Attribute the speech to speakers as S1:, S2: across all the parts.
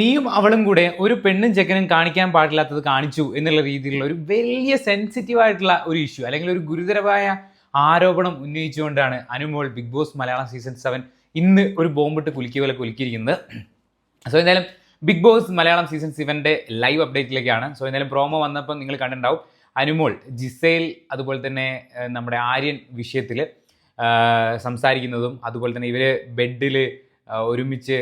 S1: നീയും അവളും കൂടെ ഒരു പെണ്ണും ചെക്കനും കാണിക്കാൻ പാടില്ലാത്തത് കാണിച്ചു എന്നുള്ള രീതിയിലുള്ള ഒരു വലിയ സെൻസിറ്റീവ് ആയിട്ടുള്ള ഒരു ഇഷ്യൂ അല്ലെങ്കിൽ ഒരു ഗുരുതരമായ ആരോപണം ഉന്നയിച്ചുകൊണ്ടാണ് Anumol big boss Malayalam season seven ഇന്ന് ഒരു ബോംബിട്ട് കുലുക്കിയ പോലെ കുലുക്കിയിരിക്കുന്നത്. സോ എന്തായാലും ബിഗ് ബോസ് മലയാളം സീസൺ സെവന്റെ ലൈവ് അപ്ഡേറ്റിലേക്കാണ് സോ എന്തായാലും പ്രോമോ വന്നപ്പോൾ നിങ്ങൾ കണ്ടിട്ടുണ്ടാവും. അനുമോൾ ജിസേൽ അതുപോലെ തന്നെ നമ്മുടെ ആര്യൻ വിഷയത്തിൽ സംസാരിക്കുന്നതും അതുപോലെ തന്നെ ഇവർ ബെഡിൽ ഒരുമിച്ച്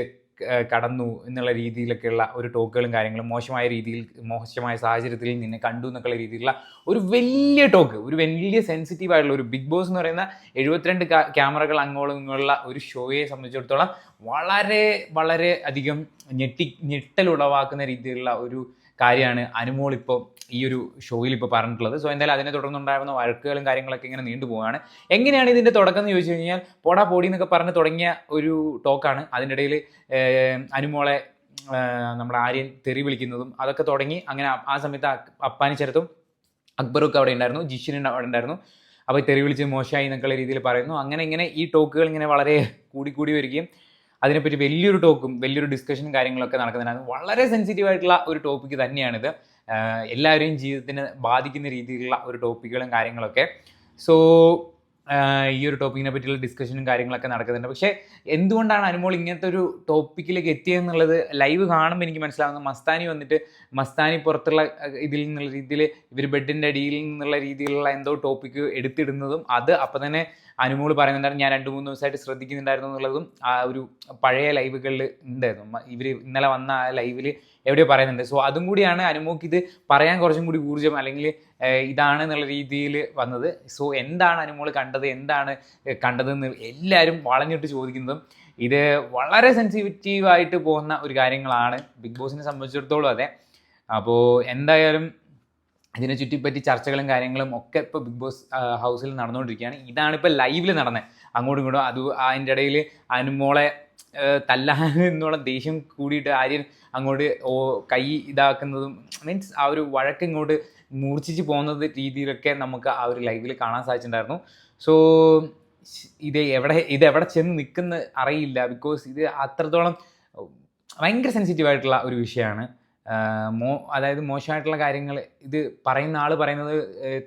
S1: കടന്നു എന്നുള്ള രീതിയിലൊക്കെയുള്ള ഒരു ടോക്കുകളും കാര്യങ്ങളും മോശമായ രീതിയിൽ മോശമായ സാഹചര്യത്തിൽ നിന്നെ കണ്ടു എന്നൊക്കെയുള്ള രീതിയിലുള്ള ഒരു വലിയ ടോക്ക് ഒരു വലിയ സെൻസിറ്റീവ് ആയിട്ടുള്ള ഒരു ബിഗ് ബോസ് എന്ന് പറയുന്ന എഴുപത്തിരണ്ട് ക്യാമറകൾ അങ്ങോളം ഇങ്ങോട്ടുള്ള ഒരു ഷോയെ സംബന്ധിച്ചിടത്തോളം വളരെ വളരെ അധികം ഞെട്ടി ഞെട്ടൽ ഉളവാക്കുന്ന രീതിയിലുള്ള ഒരു കാര്യമാണ് അനുമോൾ ഇപ്പോൾ ഈ ഒരു ഷോയിൽ ഇപ്പോൾ പറഞ്ഞിട്ടുള്ളത്. സോ എന്തായാലും അതിനെ തുടർന്നുണ്ടായിരുന്ന വഴക്കുകളും കാര്യങ്ങളൊക്കെ ഇങ്ങനെ നീണ്ടുപോവാണ് എങ്ങനെയാണ് ഇതിന്റെ തുടക്കം എന്ന് ചോദിച്ചു കഴിഞ്ഞാൽ പോടാ പോടി എന്നൊക്കെ പറഞ്ഞ് തുടങ്ങിയ ഒരു ടോക്കാണ് അതിനിടയിൽ അനുമോളെ നമ്മുടെ ആര്യൻ തെറി വിളിക്കുന്നതും അതൊക്കെ തുടങ്ങി അങ്ങനെ ആ- സമയത്ത് അപ്പാനിച്ചരത്തും അക്ബറൊക്കെ അവിടെ ഉണ്ടായിരുന്നു. ജിഷിൻ അവിടെ ഉണ്ടായിരുന്നു. അപ്പോൾ തെറി വിളിച്ച് മോശമായി എന്നൊക്കെയുള്ള രീതിയിൽ പറയുന്നു. അങ്ങനെ ഇങ്ങനെ ഈ ടോക്കുകൾ ഇങ്ങനെ വളരെ കൂടി കൂടി വരികയും അതിനെപ്പറ്റി വലിയൊരു ടോക്കും വലിയൊരു ഡിസ്കഷനും കാര്യങ്ങളൊക്കെ നടക്കുന്നുണ്ടായിരുന്നു വളരെ സെൻസിറ്റീവ് ആയിട്ടുള്ള ഒരു ടോപ്പിക്ക് തന്നെയാണിത്. എല്ലാവരെയും ജീവിതത്തിന് ബാധിക്കുന്ന രീതിയിലുള്ള ഒരു ടോപ്പിക്കുകളും കാര്യങ്ങളൊക്കെ. സോ ഈ ഒരു ടോപ്പിക്കിനെ പറ്റിയുള്ള ഡിസ്കഷനും കാര്യങ്ങളൊക്കെ നടക്കുന്നുണ്ട്. പക്ഷേ എന്തുകൊണ്ടാണ് അനുമോൾ ഇങ്ങനത്തെ ഒരു ടോപ്പിക്കിലേക്ക് എത്തിയെന്നുള്ളത് ലൈവ് കാണുമ്പോൾ എനിക്ക് മനസ്സിലാവുന്നത് മസ്താനി വന്നിട്ട് മസ്താനി പുറത്തുള്ള ഇതിൽ നിന്നുള്ള രീതിയിൽ ഇവർ ബെഡിന്റെ അടിയിൽ നിന്നുള്ള രീതിയിലുള്ള എന്തോ ടോപ്പിക്ക് എടുത്തിടുന്നതും അത് അപ്പം തന്നെ അനുമോൾ പറയുന്നുണ്ടായിരുന്നു ഞാൻ രണ്ട് മൂന്ന് ദിവസമായിട്ട് ശ്രദ്ധിക്കുന്നുണ്ടായിരുന്നു എന്നുള്ളതും ആ ഒരു പഴയ ലൈവുകളിൽ ഉണ്ടായിരുന്നു ഇവർ ഇന്നലെ വന്ന ആ ലൈവിൽ എവിടെയോ പറയുന്നുണ്ട്. സോ അതും കൂടിയാണ് അനുമോക്ക് ഇത് പറയാൻ കുറച്ചും കൂടി ഊർജം അല്ലെങ്കിൽ ഇതാണ് എന്നുള്ള രീതിയിൽ വന്നത്. സോ എന്താണ് അനുമോൾ കണ്ടത്? എന്താണ് കണ്ടതെന്ന് എല്ലാവരും വളഞ്ഞിട്ട് ചോദിക്കുന്നതും ഇത് വളരെ സെൻസിറ്റീവായിട്ട് പോകുന്ന ഒരു കാര്യങ്ങളാണ്. ബിഗ് ബോസിനെ സംബന്ധിച്ചിടത്തോളം അതെ. അപ്പോൾ എന്തായാലും ഇതിനെ ചുറ്റിപ്പറ്റി ചർച്ചകളും കാര്യങ്ങളും ഒക്കെ ഇപ്പോൾ ബിഗ് ബോസ് ഹൗസിൽ നടന്നുകൊണ്ടിരിക്കുകയാണ്. ഇതാണ് ഇപ്പോൾ ലൈവിൽ നടന്നത് അങ്ങോട്ടും ഇങ്ങോട്ടും അത് അതിന്റെ ഇടയിൽ അനുമോളെ തല്ലാൻ എന്നുള്ള ദേഷ്യം കൂടിയിട്ട് ആര്യൻ അങ്ങോട്ട് ഓ കൈ ഇതാക്കുന്നതും മീൻസ് ആ ഒരു വഴക്ക് ഇങ്ങോട്ട് മൂർച്ഛിച്ച് പോകുന്നത് രീതിയിലൊക്കെ നമുക്ക് ആ ഒരു ലൈവിൽ കാണാൻ സാധിച്ചിട്ടുണ്ടായിരുന്നു. സോ ഇത് എവിടെ ഇത് എവിടെ ചെന്ന് നിൽക്കുന്ന അറിയില്ല ബിക്കോസ് ഇത് അത്രത്തോളം ഭയങ്കര സെൻസിറ്റീവ് ആയിട്ടുള്ള ഒരു വിഷയമാണ്. മോ അതായത് മോശമായിട്ടുള്ള കാര്യങ്ങൾ ഇത് പറയുന്ന ആൾ പറയുന്നത്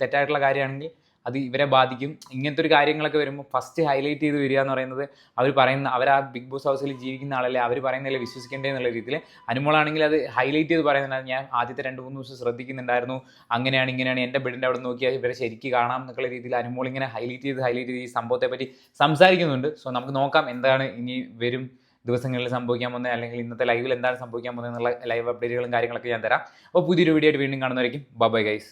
S1: തെറ്റായിട്ടുള്ള കാര്യമാണെങ്കിൽ അത് ഇവരെ ബാധിക്കും. ഇങ്ങനത്തെ ഒരു കാര്യങ്ങളൊക്കെ വരുമ്പോൾ ഫസ്റ്റ് ഹൈലൈറ്റ് ചെയ്ത് വരിക എന്ന് പറയുന്നത് അവർ പറയുന്ന അവർ ആ ബിഗ് ബോസ് ഹൗസിൽ ജീവിക്കുന്ന ആളല്ലേ അവർ പറയുന്നതിൽ വിശ്വസിക്കേണ്ടേ എന്നുള്ള രീതിയിൽ. അനുമോളാണെങ്കിൽ അത് ഹൈലൈറ്റ് ചെയ്ത് പറയുന്നുണ്ട് ഞാൻ ആദ്യത്തെ രണ്ട് മൂന്ന് ദിവസം ശ്രദ്ധിക്കുന്നുണ്ടായിരുന്നു അങ്ങനെയാണ് ഇങ്ങനെയാണ് എന്റെ ബെഡിന്റെ അവിടെ നോക്കിയാൽ ഇവരെ ശരിക്ക് കാണാം എന്നുള്ള രീതിയിൽ അനുമോൾ ഇങ്ങനെ ഹൈലൈറ്റ് ചെയ്ത് ഹൈലൈറ്റ് ചെയ്ത് ഈ സംഭവത്തെ പറ്റി സംസാരിക്കുന്നുണ്ട്. സോ നമുക്ക് നോക്കാം എന്താണ് ഇനി വരും ദിവസങ്ങളിൽ സംഭവിക്കാൻ പോകുന്നത് അല്ലെങ്കിൽ ഇന്നത്തെ ലൈവിൽ എന്താണ് സംഭവിക്കാൻ പോകുന്നത് എന്നുള്ള ലൈവ് അപ്ഡേറ്റുകളും കാര്യങ്ങളൊക്കെ ഞാൻ തരാം. അപ്പോൾ പുതിയൊരു വീഡിയോ ആയിട്ട് വീണ്ടും കാണുന്നതായിരിക്കും ബൈ ഗൈസ്